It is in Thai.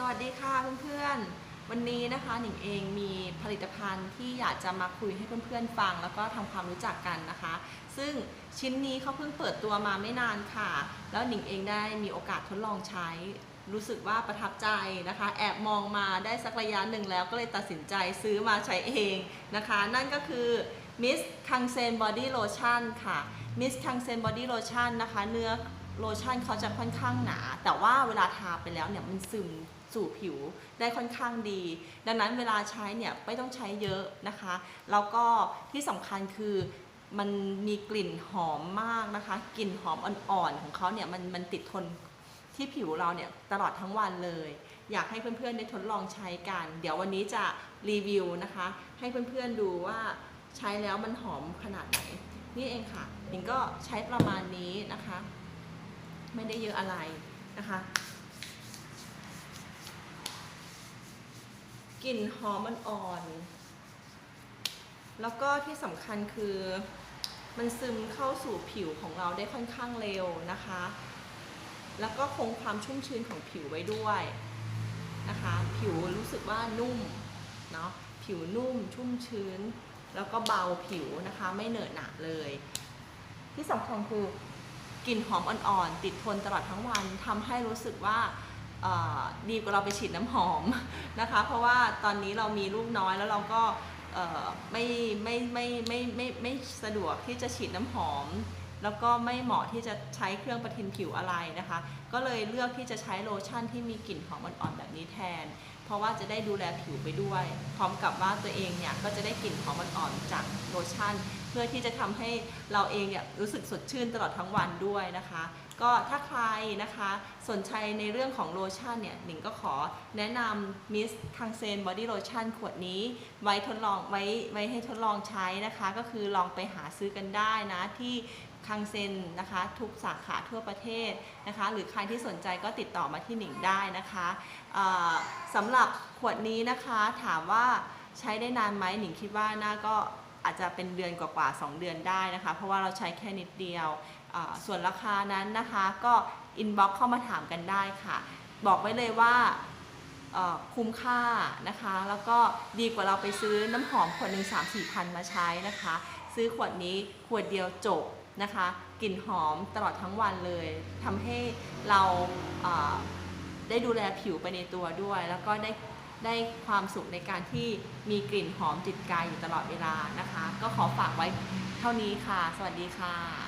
สวัสดีค่ะเพื่อนๆ วันนี้นะคะหนิงเองมีผลิตภัณฑ์ที่อยากจะมาคุยให้เพื่อนๆฟัง แล้วก็ทำความรู้จักกันนะคะ ซึ่งชิ้นนี้เขาเพิ่งเปิดตัวมาไม่นานค่ะ แล้วหนิงเองได้มีโอกาสทดลองใช้ รู้สึกว่าประทับใจนะคะ แอบมองมาได้สักระยะหนึ่งแล้วก็เลยตัดสินใจซื้อมาใช้เองนะคะ นั่นก็คือ Miss k a n g s e n Body Lotion ค่ะ Miss k a n g s e n Body Lotion นะคะ เนื้อ โลชั่นเขาจะค่อนข้างหนา แต่ว่าเวลาทาไปแล้วเนี่ยมันซึมสู่ผิวได้ค่อนข้างดี ดังนั้นเวลาใช้เนี่ยไม่ต้องใช้เยอะนะคะ แล้วก็ที่สำคัญคือมันมีกลิ่นหอมมากนะคะ กลิ่นหอมอ่อนๆของเขาเนี่ยมันมันติดทนที่ผิวเราเนี่ยตลอดทั้งวันเลย อยากให้เพื่อนๆได้ทดลองใช้กัน เดี๋ยววันนี้จะรีวิวนะคะ ให้เพื่อนๆดูว่าใช้แล้วมันหอมขนาดไหน นี่เองค่ะหนิงก็ใช้ประมาณนี้นะคะ ไม่ได้เยอะอะไรนะคะกลิ่นหอมมันอ่อน แล้วก็ที่สำคัญคือมันซึมเข้าสู่ผิวของเราได้ค่อนข้างเร็วนะคะ แล้วก็คงความชุ่มชื้นของผิวไว้ด้วยนะคะ ผิวรู้สึกว่านุ่มเนาะ ผิวนุ่มชุ่มชื้น แล้วก็เบาผิวนะคะ ไม่เหนอะหนะเลย ที่สำคัญคือ กลิ่นหอมอ่อนๆ ติดทนตลอดทั้งวันทำให้รู้สึกว่าเอ่อดีกว่าเราไปฉีดน้ำหอม นะคะ เพราะว่าตอนนี้เรามีลูกน้อยแล้วเราก็เอ่อไม่ไม่ไม่ไม่ไม่ไม่สะดวกที่จะฉีดน้ำหอม แล้วก็ไม่เหมาะที่จะใช้เครื่องประทินผิวอะไรนะคะ ก็เลยเลือกที่จะใช้โลชั่นที่มีกลิ่นหอมอ่อนๆแบบนี้แทน เพราะว่าจะได้ดูแลผิวไปด้วย พร้อมกับว่าตัวเองเนี่ยก็จะได้กลิ่นหอมอ่อนๆจากโลชั่น เพื่อที่จะทำให้เราเองเนี่ยรู้สึกสดชื่นตลอดทั้งวันด้วยนะคะ ก็ถ้าใครนะคะสนใจในเรื่องของโลชั่นเนี่ยหนิงก็ขอแนะนำ Miss k a n g s e n Body Lotion ขวดนี้ไว้ทดลองไว้ไว้ให้ทดลองใช้นะคะ ก็คือลองไปหาซื้อกันได้นะที่คังเซนนะคะทุกสาขาทั่วประเทศนะคะ หรือใครที่สนใจก็ติดต่อมาที่หนิงได้นะคะเอ่อสำหรับขวดนี้นะคะ ถามว่าใช้ได้นานไหมหนิงคิดว่าน่าก็อาจจะเป็นเดือนกว่าๆ2เดือนได้นะคะ เพราะว่าเราใช้แค่นิดเดียว ส่วนราคานั้นนะคะก็อินบ็อกเข้ามาถามกันได้ค่ะ บอกไว้เลยว่าคุ้มค่านะคะ แล้วก็ดีกว่าเราไปซื้อน้ำหอมขวดหนึ่งสามสี่พันมาใช้นะคะ ซื้อขวดนี้ขวดเดียวจบนะคะกลิ่นหอมตลอดทั้งวันเลยทำให้เรา ได้ดูแลผิวไปในตัวด้วย แล้วก็ได้ได้ความสุขในการที่มีกลิ่นหอมติดกายอยู่ตลอดเวลานะคะ ก็ขอฝากไว้เท่านี้ค่ะ สวัสดีค่ะ